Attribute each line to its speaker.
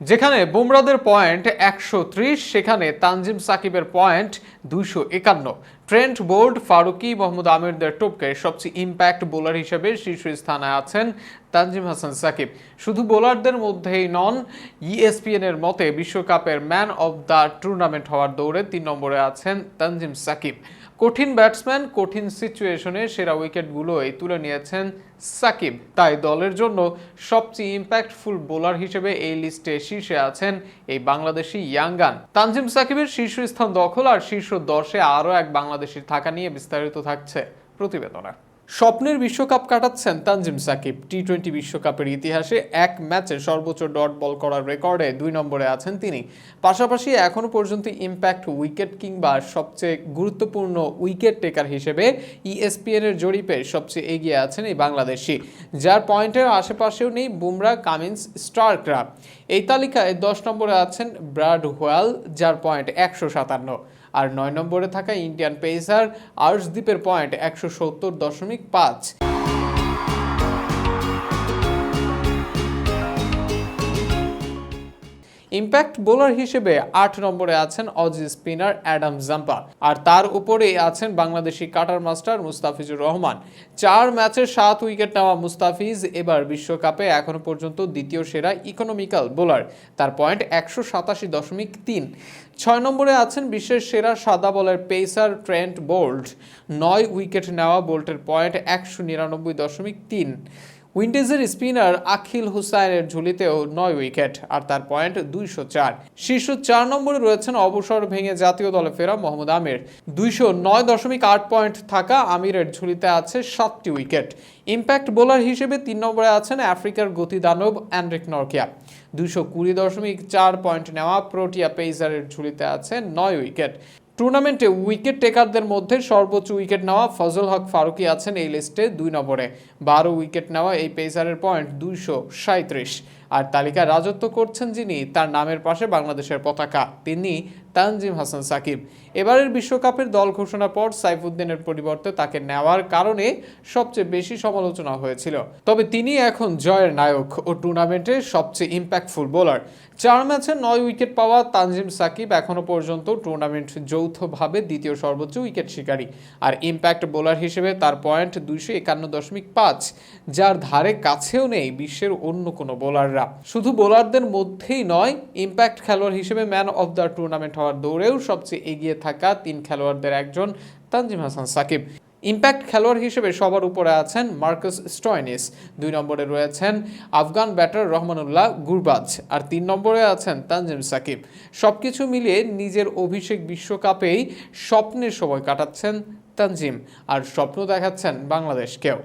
Speaker 1: যেখানে বুমরাদের পয়েন্ট একশো ত্রিশ, সেখানে তানজিম সাকিবের পয়েন্ট দুইশো একান্ন। ট্রেন্ট বোর্ড ফারুকি মোহাম্মদ আমিরদের টপকে সবচেয়ে ইম্প্যাক্ট বোলার হিসেবে শীর্ষ স্থানে আছেন তানজিম হাসান সাকিব। শুধু বোলারদের মধ্যেই নন ইএসপিএন এর মতে বিশ্বকাপের ম্যান অব দ্য টুর্নামেন্ট হওয়ার দৌড়ে তিন নম্বরে আছেন তানজিম সাকিব। কঠিন ব্যাটসম্যান, কঠিন সিচুয়েশনে সেরা উইকেটগুলোই তুলে নিয়েছেন সাকিব। তাই দলের জন্য সবচেয়ে ইম্প্যাক্টফুল বোলার হিসেবে এই লিস্টে শীর্ষে আছেন এই বাংলাদেশি ইয়াঙ্গান তানজিম সাকিবের শীর্ষস্থান দখল আর শীর্ষ দশে আরও এক বাংলাদেশির থাকা নিয়ে বিস্তারিত থাকছে প্রতিবেদনে। স্বপ্নের বিশ্বকাপ কাটাচ্ছেন তানজিম সাকিব। টি টোয়েন্টি বিশ্বকাপের ইতিহাসে এক ম্যাচে সর্বোচ্চ ডট বল করার রেকর্ডে দুই নম্বরে আছেন তিনি। পাশাপাশি এখনও পর্যন্ত ইম্প্যাক্ট উইকেট কিংবা সবচেয়ে গুরুত্বপূর্ণ উইকেট টেকার হিসেবে E ইএসপিএন এর জরিপে সবচেয়ে এগিয়ে আছেন এই বাংলাদেশি, যার পয়েন্টের আশেপাশেও নেই বুমরা কামিন্স, স্টার্করা। এই তালিকায় দশ নম্বরে আছেন ব্রাড হোয়াল, যার পয়েন্ট একশো সাতান্ন। আর নয় নম্বরে থাকা ইন্ডিয়ান পেসার আর্শদ্বীপের পয়েন্ট একশো সত্তর দশমিক পাঁচ। ইম্প্যাক্ট বোলার হিসেবে আট নম্বরে আছেন অজি স্পিনার অ্যাডাম জাম্পা আর তার উপরেই আছেন বাংলাদেশি কাটার মাস্টার মুস্তাফিজুর রহমান। চার ম্যাচে সাত উইকেট নেওয়া মুস্তাফিজ এবার বিশ্বকাপে এখনও পর্যন্ত দ্বিতীয় সেরা ইকোনমিক্যাল বোলার। তার পয়েন্ট একশো সাতাশি দশমিক তিন। ছয় নম্বরে আছেন বিশ্বের সেরা সাদা বলের পেসার ট্রেন্ট বোল্ট। নয় উইকেট নেওয়া বোল্টের পয়েন্ট একশো নিরানব্বই দশমিক তিন। উইন্ডিজের স্পিনার আখিল হুসাইনের ঝুলিতেও নয় উইকেট, আর তার পয়েন্ট দুইশো চার। শীর্ষ চার নম্বরে রয়েছেন অবসর ভেঙে জাতীয় দলে ফেরা মোহাম্মদ আমির। দুইশো নয় দশমিক আট পয়েন্ট থাকা আমিরের ঝুলিতে আছে সাতটি উইকেট। ইম্প্যাক্ট বোলার হিসেবে তিন নম্বরে আছেন আফ্রিকার গতিদানব অ্যান্ড্রিক নরকিয়া। দুইশো কুড়ি দশমিক চার পয়েন্ট নেওয়া প্রোটিয়া পেসারের ঝুলিতে আছে নয় উইকেট। টুর্নামেন্টে উইকেট টেকারদের মধ্যে সর্বোচ্চ উইকেট নেওয়া ফজল হক ফারুকি আছেন এই লিস্টে দুই নম্বরে। বারো উইকেট নেওয়া এই পেসারের পয়েন্ট দুইশো সাঁত্রিশ আর তালিকায় রাজত্ব করছেন যিনি, তার নামের পাশে বাংলাদেশের পতাকা, তিনি তানজিম হাসান সাকিব। এবারের বিশ্বকাপের দল ঘোষণার পর সাইফুদ্দিনের পরিবর্তে তাকে নেওয়ার কারণে সবচেয়ে বেশি সমালোচনা হয়েছিল। তবে তিনি এখন জয়ের নায়ক ও টুর্নামেন্টের সবচেয়ে ইম্প্যাক্টফুল বোলার চার ম্যাচে নয় উইকেট পাওয়া তানজিম সাকিব এখনও পর্যন্ত টুর্নামেন্ট যৌথভাবে দ্বিতীয় সর্বোচ্চ উইকেট শিকারী। আর ইম্প্যাক্ট বোলার হিসেবে তার পয়েন্ট দুইশো একান্ন দশমিক পাঁচ, যার ধারে কাছেও নেই বিশ্বের অন্য কোনো বোলাররা শুধু বোলারদের মধ্যেই নয় ইম্প্যাক্ট খেলোয়াড় হিসেবে ম্যান অফ দ্য টুর্নামেন্ট হওয়ার দৌড়েও সবচেয়ে এগিয়ে থাকা তিন খেলোয়াড়দের একজন তানজিম হাসান সাকিব। ইম্প্যাক্ট খেলোয়াড় হিসেবে সবার উপরে আছেন মার্কাস স্টয়নিস। দুই নম্বরে রয়েছেন আফগান ব্যাটার রহমানুল্লাহ গুরবাজ আর তিন নম্বরে আছেন তানজিম সাকিব। সবকিছু মিলিয়ে নিজের অভিষেক বিশ্বকাপেই স্বপ্নের সময় কাটাচ্ছেন তানজিম আর স্বপ্ন দেখাচ্ছেন বাংলাদেশকেও।